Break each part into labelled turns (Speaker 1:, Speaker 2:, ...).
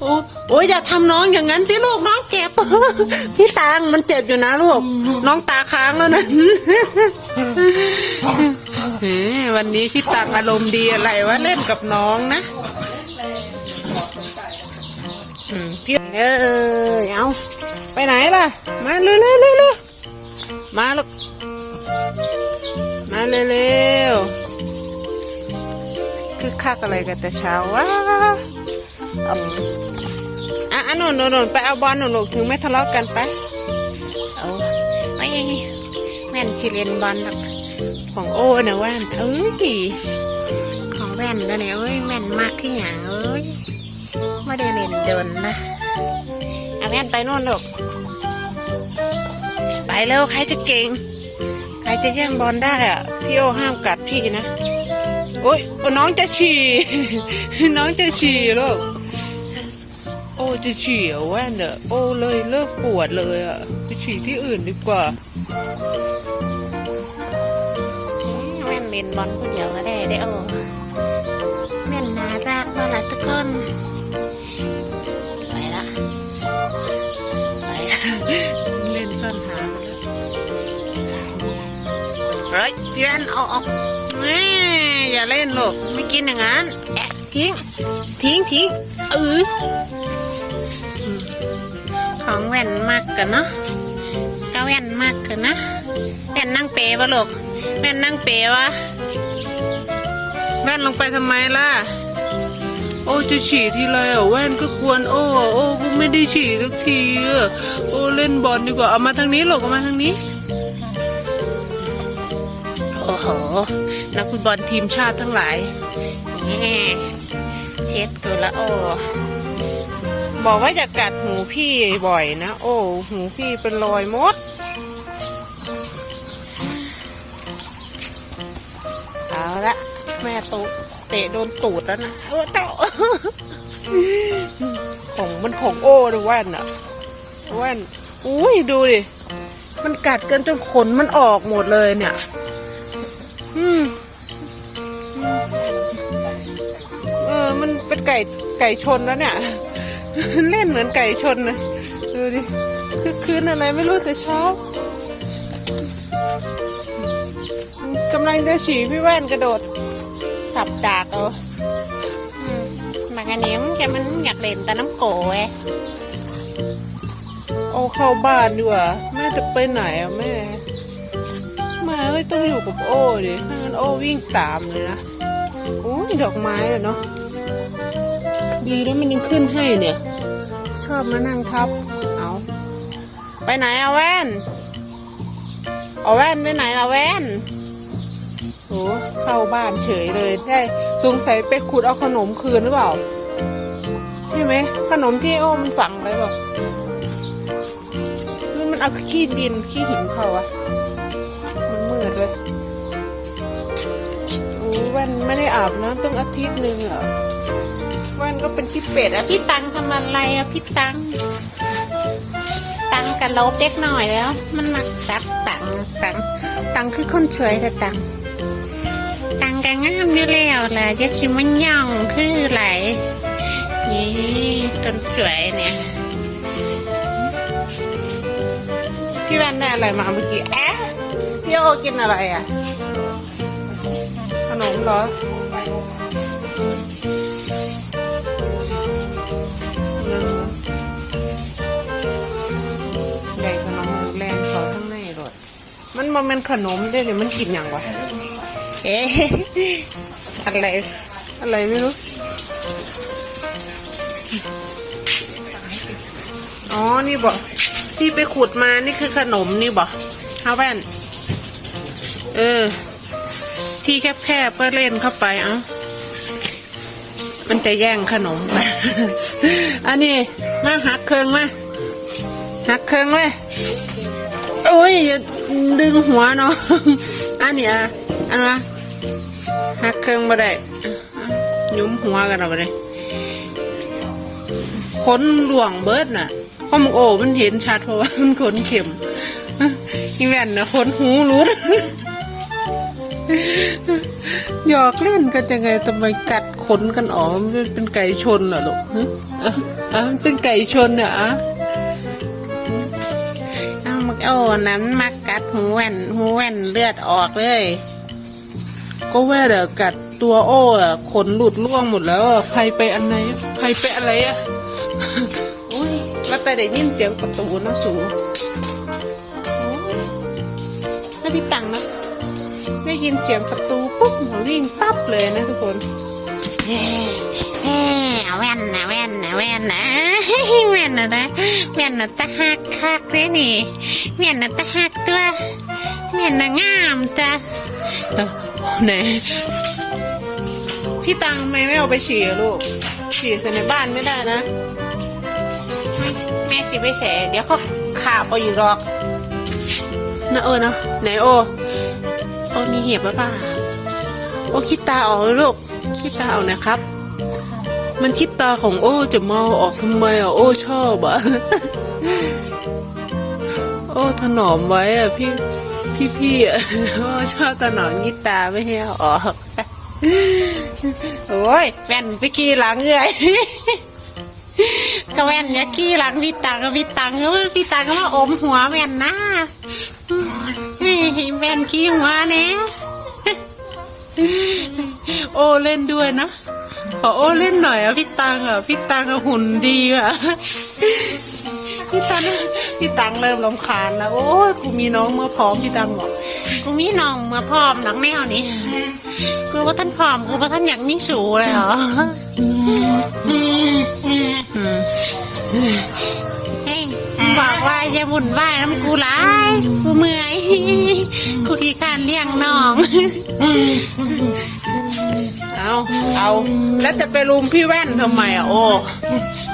Speaker 1: โอ้โอ้ยอย่าทำน้องอย่างนั้นสิลูกน้องเจ็บ พี่ตังมันเจ็บอยู่นะลูก น้องตาค้างแล้วนะ เฮ้ยวันนี้พี่ตังอารมณ์ดีอะไรวะเล่นกับน้องนะอืมพี่เออเอาไปไหนล่ะ มาเร็วเร็วเร็วเร็วมาลูกมาเร็วเร็วคือคักอะไรกันแต่เช้าวะเอา อะอะหนูหนูหนูไปเอาบอลหนูลูกถึงไม่ทะเลาะกันไปเอาไปแม่นชิเลียนบอลหรอกของโอ้นะแว่นเอ้ยของแว่นแล้วเนี่ยเอ้ยแม่นมากที่หยังเอ้ยไม่ได้เล่นโดนนะเอาแว่นไปโน่นลูกไปเร็วใครจะเก่งใครจะแย่งบอลได้อะพี่โอห้ามกัดพี่นะโอ้ยโอ้น้องจะฉี่น้องจะฉี่ลูก โอ้จะฉี่เหรอแว่นอะโอ้เลยเลิกปวดเลยอะไปฉี่ที่อื่นดีกว่าแว่นเล่นบอลคนเดียวก็ได้ได้โอ้แม่นน่ารักมากละทุกคนไปละไปละเล่นซ่อนหากันแล้วเฮ้ยพี่แว่นเอาออกแม่อย่าเล่นลูกไม่กินอย่างนั้นแอะทิ้งทิ้งทิ้งเอออืม ของแว่นมากกันเนาะก็แว่นมากกันนะแว่นนั่งเปวะลูกแว่นนั่งเปวะแว่นลงไปทำไมล่ะ โอ้จะฉี่ทีไรอะแว่นก็กวนโอ้โอ้ก็ไม่ได้ฉี่สักทีอะโอ้เล่นบอลดีกว่าเอามาทางนี้หลูกเอามาทางนี้โอ้โหนักฟุตบอลทีมชาติทั้งหลายเช็ดตัวละโอ้ บอกว่าอย่ากัดหูพี่บ่อยนะ โอ้ หูพี่เป็นรอยมดเอาละแม่ตูเตะโดนตูดแล้วนะโอ้เจ้าของมันของโอ้ด้วยแว่นอะว่นอุ้ยดูดิ มันกัดกันจนขนมันออกหมดเลยเนี่ย อืมเออ มันเป็นไก่ไก่ชนแล้วเนี่ย เล่นเหมือนไก่ชนนะดูดิคือคืนอะไรไม่รู้แต่เช้ากำลังจะฉี่พี่แว่นกระโดดขับจากเอามากระเนี้ยมแกมันอยากเล่นแต่น้ำโกเว้ยโอ้เข้าบ้านดีกว่าแม่จะไปไหนอะแม่แม่ต้องอยู่กับโอ้ดิไม่งั้นโอ้วิ่งตามเลยนะโอ้ยดอกไม้อะเนาะ ดีแล้วมันยังขึ้นให้เนี่ย ชอบมานั่งทับ เอา ไปไหนเอาแว่น เอาแว่นไปไหนเอาแว่นโหเข้าบ้านเฉยเลยได้สงสัยไปขุดเอาขนมคืนหรือเปล่า ใช่ไหม ขนมที่โอ้มันฝังไว้เปล่าหรือมันเอาขี้ดินขี้หินเข้าอะมันมืดเลยโอ้แว่นไม่ได้อาบน้ำตั้งอาทิตย์หนึ่งอะแว่นก็เป็นขี้เป็ดอะพี่ตังทำอะไรอะพี่ตัง ตังกันลบเล็กหน่อยแล้ว มันมากัดตังตังตังคือคนช่วยแต่ตังตังกันงามอยู่แล้วแหละจะชิมันย่องคือไหลนี่ต้นสวยเนี่ยพี่แว่นได้อะไรมาเมื่อกี้แอะพี่โอกินอะไรอะขนมเหรอ มันมันเป็นขนมได้เนี่ยมันกินอย่างวะเอ๊ะอะไร อะไรไม่รู้ อ๋อ นี่บอกที่ไปขุดมานี่คือขนมนี่บอกฮาแว่น เออ ที่แคบๆก็เล่นเข้าไปเอ้ามันจะแย่งขนมไปอันนี้มาหักเครื่องมาหักเครื่องไว้โอ้ยอย่า ดึงหัวเนาะอันนี้อะอันวะหักเครื่องมาได้ยุ้มหัวกันเอาไปเลยขนหลวงเบิร์ดน่ะข้อมงโอ้มันเห็นชัดเพราะว่ามันขนเข็มอีแว่นนะขนหูรู้หยอกเล่นกันยังไงทำไมกัดขนกันอ๋อมันเป็นไก่ชนเหรอลูกอะมันเป็นไก่ชนเนี่ยอะ
Speaker 2: เอ มักโอ้นั้นมักกัดหูแว่นหูแว่นเลือดออกเลย
Speaker 1: ก็แว่เดี๋ยวกัดตัวโอ้ขนหลุดร่วงหมดแล้วใครไปอันไหนใครไปอะไรอะอุ้ยว่าแต่ได้ยินเสียงประตูนะสูถ้าพี่ตังนะได้ยินเสียงประตูปุ๊บหนูวิ่งปั๊บเลยนะทุกคน
Speaker 2: เฮ้เฮ้แว่นนะแว่นนะแว่นนะ แว่นนะนะแว่นนะตะหักคักเลยนี่แว่นนะตะหักตัวแว่นนะงามจ้ะ
Speaker 1: เอ้าไหนพี่ตังทำไมไม่เอาไปฉี่อะลูกฉี่ใส่ในบ้านไม่ได้นะ
Speaker 2: แม่สิไปแสเดี๋ยวเขาขาบเอาอยู่หรอก
Speaker 1: นะเออนะไหนโอ
Speaker 2: โอ้มีเห็บหรือเปล่า
Speaker 1: โอคิดตาออกเลยลูกคิดตาออกนะครับ มันคิดตาของโอ้จะเมาออกทำไมอะโอ้ชอบอะ โอ้ถนอมไว้อะพี่พี่พี่อะโอ้ชอบถนอมคิดตาไม่ให้ออก
Speaker 2: โอ้ยแว่นไปขี่หลังเอ้ยก็แว่นเนี่ยขี่หลังพี่ตังก็พี่ตังก็ว่าพี่ตังก็ว่าอมหัวแว่นนะเฮ้ยแว่นขี่หัวเนี่ย
Speaker 1: โอ้เล่นด้วยนะ ขอโอ้เล่นหน่อยอะพี่ตังอะพี่ตังอะหุ่นดีอะพี่ตังพี่ตังเริ่มลำคาญแล้วโอ้ยกูมีน้องเมื่อพร้อมพี่ตังบอก
Speaker 2: กูมีน้องมาพร้อมหนังแนวนี้กูว่าท่านพร้อมกูว่าท่านอยากมีสูเลยเหรอบอกว่าอย่าบุ่นวายน้ำกูหลายกูเมื่อยกูขี้ขานเลี้ยงน้อง
Speaker 1: เอาเอา แล้วจะไปรุมพี่แว่นทำไมอะโอ้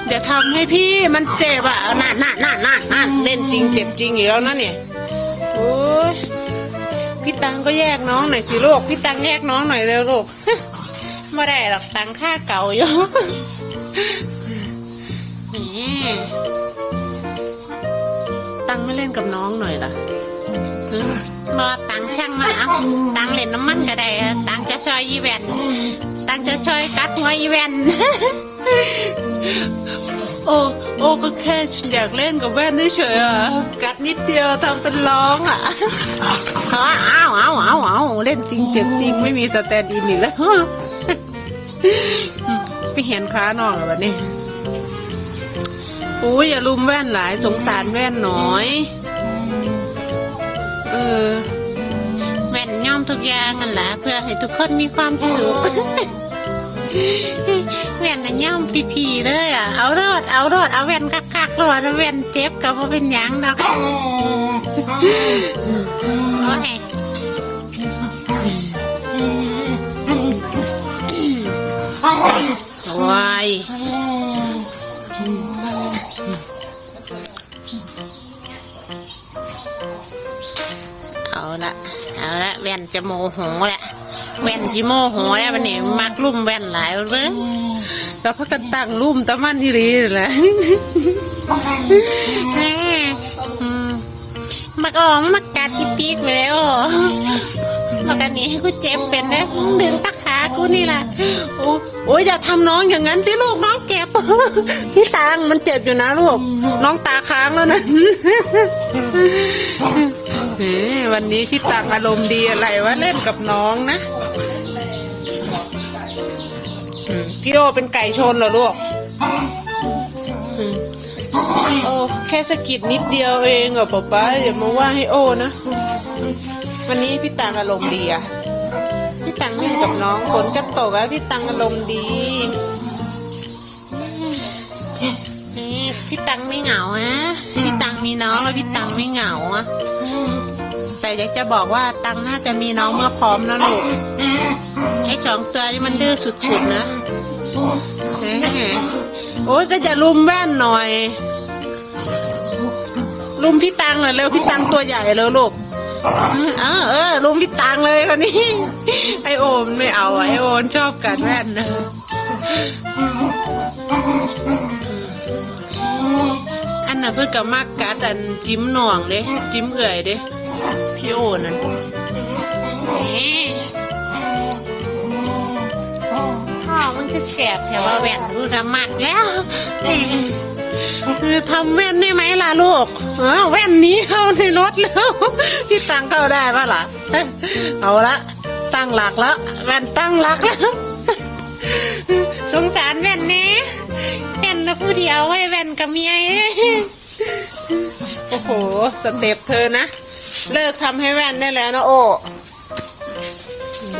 Speaker 1: เดี๋ยวทำให้พี่มันเจ็บอะนั่นนั่นนั่นนั่นนั่นเล่นจริงเจ็บจริงอีกแล้วนะเนี่ยโอ้ยพี่ตังก็แยกน้องหน่อยสิลูกพี่ตังแยกน้องหน่อยเร็วลูก
Speaker 2: ไม่ได้หรอกตังค่าเก่าอยู่
Speaker 1: ตังไม่เล่นกับน้องหน่อยล่ะ
Speaker 2: บอตังช่างมาเอาตังเล่นน้ำมันก็ได้ตังจะช่วยยีแวน ตังจะช่วยกัดหัวยีแวน
Speaker 1: โอ้โอ้ก็แค่อยากเล่นกับแว่นเฉยๆอะกัดนิดเดียวทำเป็นร้องอะ
Speaker 2: เอาเอาเอาเอาเอา
Speaker 1: เล่นจริงเจ็บจริงไม่มีสแตนด์อินอีกแล้วไปเห็นค้าน้องแบบนี้อุ้ยอย่าลุมแว่นหลายสงสารแว่นหน่อยเออ
Speaker 2: แว่นย่อมทุกอย่างนั่นแหละเพื่อให้ทุกคนมีความสุข แว่นน่ะย่อมพีๆเลยอะเอารอดเอารอดเอาแว่นคักๆรอดแว่นเจ็บกับว่าเป็นหยังดอกโอ้ย
Speaker 1: วย
Speaker 2: เอาละเอาละแว่นจะโมโหแหละ แว่นจิโมโหแล้ววันนี้มักลุ่มแว่นหลายเลย
Speaker 1: แล้วพักกันตั้งรุ่มตะมันที่รีนนแหละ
Speaker 2: แม่มากออกมักกัดที่ปีกไปแล้วมักอันนี้กูเจ็บเป็นแล้วดึงตะขากูนี่แหละ
Speaker 1: โอ้ยอย่าทำน้องอย่างนั้นสิลูกน้องเจ็บพี่ตังมันเจ็บอยู่นะลูก น้องตาค้างแล้วนะเฮ้ยวันนี้พี่ตังอารมณ์ดีอะไรวะเล่นกับน้องนะ อืมพี่โอเป็นไก่ชนเหรอลูกอืมโอ้แค่สะกิดนิดเดียวเองเหรอป๊าป๊าอย่ามาว่าให้โอนะ วันนี้พี่ตังอารมณ์ดีอะพี่ตังเล่นกับน้องฝนก็ตกอะพี่ตังอารมณ์ดี
Speaker 2: นี่พี่ตังไม่เหงาอะพี่ตังมีน้องแล้วพี่ตังไม่เหงาอะแต่อยากจะบอกว่าตังน่าจะมีน้องเมื่อพร้อมนะลูก อ้สองตัวนี่มันดื้อสุดๆนะ
Speaker 1: แหมโอ้ยก็จะลุมแว่นหน่อย ลุมพี่ตังหน่อยเร็วพี่ตังตัวใหญ่เลยลูกเออเออลุมพี่ตังเลยคนนี้ ไอโอมไม่เอาอะไอโอมชอบกัดแว่นนะอันน่ะเพื่อนกับมากกัดอันจิ้มหน่องเด้จิ้มเอื่อยเด้พี่โอนั่น
Speaker 2: คือแสบแต่ว่าแว่นดูดำมักแล้วคือทำแว่นได้ไหมล่ะลูกเออแว่นนี้เข้าในรถแล้วพี่ตังเข้าได้ปะล่ะเอาละตั้งหลักแล้วแว่นตั้งหลักแล้วสงสารแว่นนี้แว่นนะผู้เดียวไว้แว่นกับเมีย
Speaker 1: โอ้โหสเต็ปเธอนะ เลิกทำให้แว่นได้แล้วนะโอ้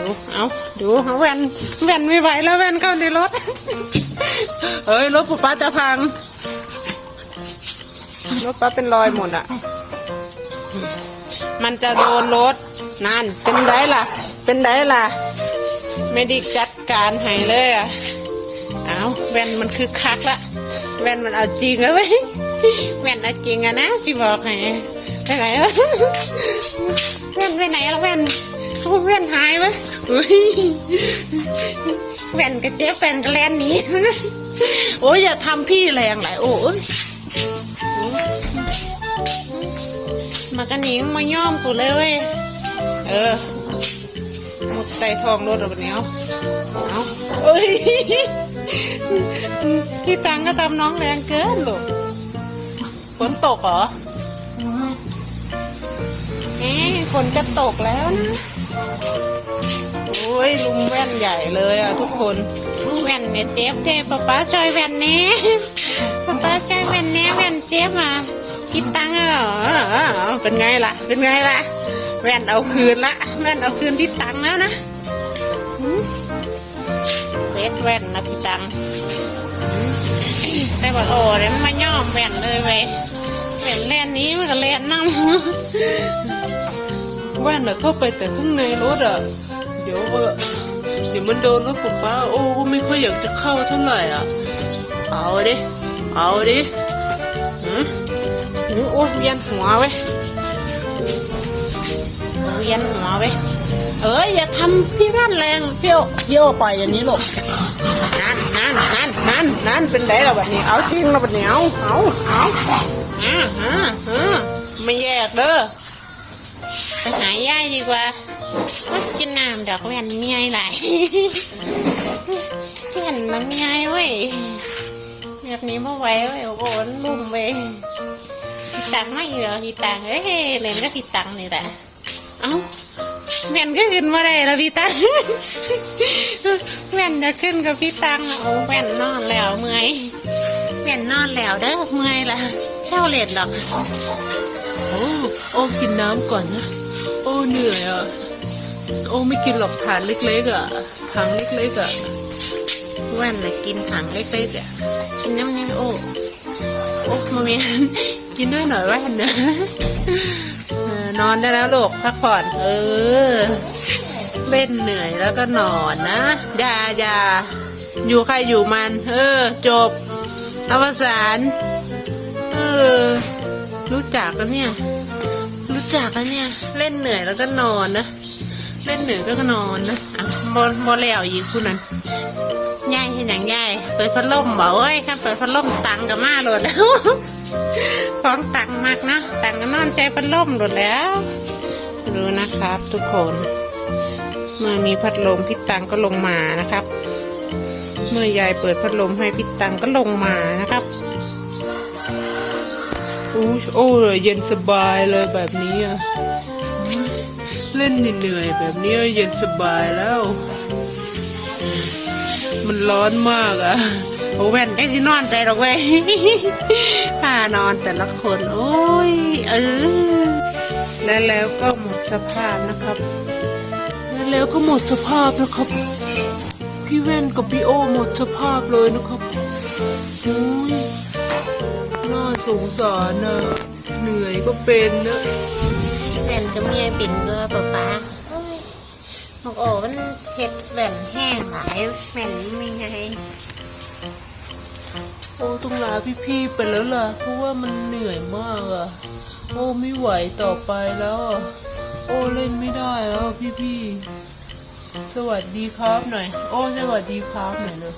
Speaker 2: ดูเอาดูเอาแว่นแว่นไม่ไหวแล้วแว่นเข้าในรถ
Speaker 1: เฮ้ยรถปุ๊ป้าจะพังรถป้าเป็นรอยหมดอะ มันจะโดนรถนั่นเป็นไดล่ะ เป็นไดล่ะ ไม่ได้จัดการให้เลยอะเอาแว่นมันคือคักละแว่นมันเอาจริงแล้วเว้ย
Speaker 2: แว่นเอาจริงอะนะสิบอกให้ไปไหนแล้วแว่นไปไหนแล้วแว่น เอาแว่นหายไหม
Speaker 1: อุ้ย
Speaker 2: แว่นกระเจ๊แว่นกระแลนหนี
Speaker 1: โอ้ยอย่าทำพี่แรงหลายโอ้ย
Speaker 2: มากระหนิงมาย่อมกูเลยเว้ย
Speaker 1: เออหมดใจทองรถแล้ววันนี้เอาเอาเอ้ย
Speaker 2: พี่ตังก็ทำน้องแรงเกินลูก
Speaker 1: ฝนตกเหรอ
Speaker 2: เอ๊ะฝนจะตกแล้วนะ
Speaker 1: โอ้ยลุมแว่นใหญ่เลยอะทุกคน
Speaker 2: แว่นเนี่ยเจ็บเท่ป้าป้าช่วยแว่นนี้ป้าป้าช่วยแว่นนี้แว่นเจ็บมาคิดตังค์เหรอ
Speaker 1: เป็นไงล่ะ เป็นไงล่ะ แว่นเอาคืนละแว่นเอาคืนที่ตังค์แล้วนะ
Speaker 2: เซตแว่นนะพี่ตังแต่ว่าโอ้เดี๋ยวมันมาย่อมแว่นเลยเว้ยแว่นแล่นนี้มันก็แล่นน้ำ
Speaker 1: แว่นอะเข้าไปแต่ข้างในรถอะเดี๋ยวเออเดี๋ยวมันโดนรถปุ๊ป้าโอ้ก็ไม่ค่อยอยากจะเข้าเท่าไหร่อะ เอาดิเอาดิหืมหืมโอ้ยเวียนหัวเว้ย
Speaker 2: เวียนหัวเว้ยเอ้ยอย่าทำพี่แว่นแรงพี่โอพี่โอปล่อยอย่างนี้ลูก
Speaker 1: นั่นนั่นนั่นนั่นนั่นเป็นไรล่ะบัดนี้เอาจริงละบัดนี้เอาเอาเอาอ่าฮะฮะไม่แยกเด้อ
Speaker 2: ไปหายายดีกว่าว่ากินน้ำดอกแว่นเมียไหลายแว่นน้ำยายเว้ยแบบนี้ไม่ไหวเว้ยโอ้โหลุ่มเว้ยพี่ตังไม่เหรอพี่ตังเอ้ยเล่นก็พี่ตังนี่แหละเอ้าแว่นก็ขึ้นมาได้แล้วพี่ตังแว่นจะขึ้นกับพี่ตังอะโอ้แว่นนอนแล้วเมื่อยแว่นนอนแล้วเด้เมื่อยละเจ้าเล่นดอก
Speaker 1: โอ้โอ้กินน้ำก่อนนะ โอ้เหนื่อยอะ โอ้ไม่กินหรอกถาดเล็กๆอะถังเล็กๆอะ
Speaker 2: แว่นน่ะกินถังเล็กๆอะกินน้ำยังโอ้โอ้มาเมียน
Speaker 1: กินด้วยหน่อยแว่นนะนอนได้แล้วลูกพักผ่อน เออเล่นเหนื่อยแล้วก็นอนนะอย่าอย่าอยู่ใครอยู่มัน เออ จบอวสานเออ รู้จักกันเนี่ย จักกันเนี่ย เล่นเหนื่อยแล้วก็นอนนะ เล่นเหนื่อยแล้วก็นอนนะอะบอลบอลแล้วอีกคุณนั้น
Speaker 2: ยายเห็นอย่างยายเปิดพัดลมบอกเอ้ยถ้าเปิดพัดลมตังกับมาโหลดแล้วของตังมากนะตังก็นอนใจพัดลมโหลดแล้ว
Speaker 1: รู้นะครับ ทุกคน เมื่อมีพัดลมพี่ตังก็ลงมานะครับ เมื่อยายเปิดพัดลมให้พี่ตังก็ลงมานะครับ อุ้ยโอ้ยเย็นสบายเลยแบบนี้อะเล่นเหนื่อยๆแบบนี้เย็นสบายแล้ว มันร้อนมากอะ
Speaker 2: โอ้แว่นได้ที่นอนใจหรอกเว้ย
Speaker 1: ท่านอนแต่ละคน โอ้ย เออและแล้วก็หมดสภาพนะครับและแล้วก็หมดสภาพนะครับ พี่แว่นกับพี่โอหมดสภาพเลยนะครับโอ้ยน่า สงสารนะเหนื่อยก็เป็นนะ
Speaker 2: แว่นก็มีไอ้ปิ่นด้วยป๊าป๊าเอ้ยบอกโอ้มันเผ็ดแว่นแห้งหลายแว่นไม่ไง
Speaker 1: โอ้ต้องลาพี่ๆไปแล้วล่ะ เพราะว่ามันเหนื่อยมากอะโอ้ไม่ไหวต่อไปแล้วอะโอ้เล่นไม่ได้แล้วพี่ๆสวัสดีครับหน่อย โอ้สวัสดีครับหน่อยเลย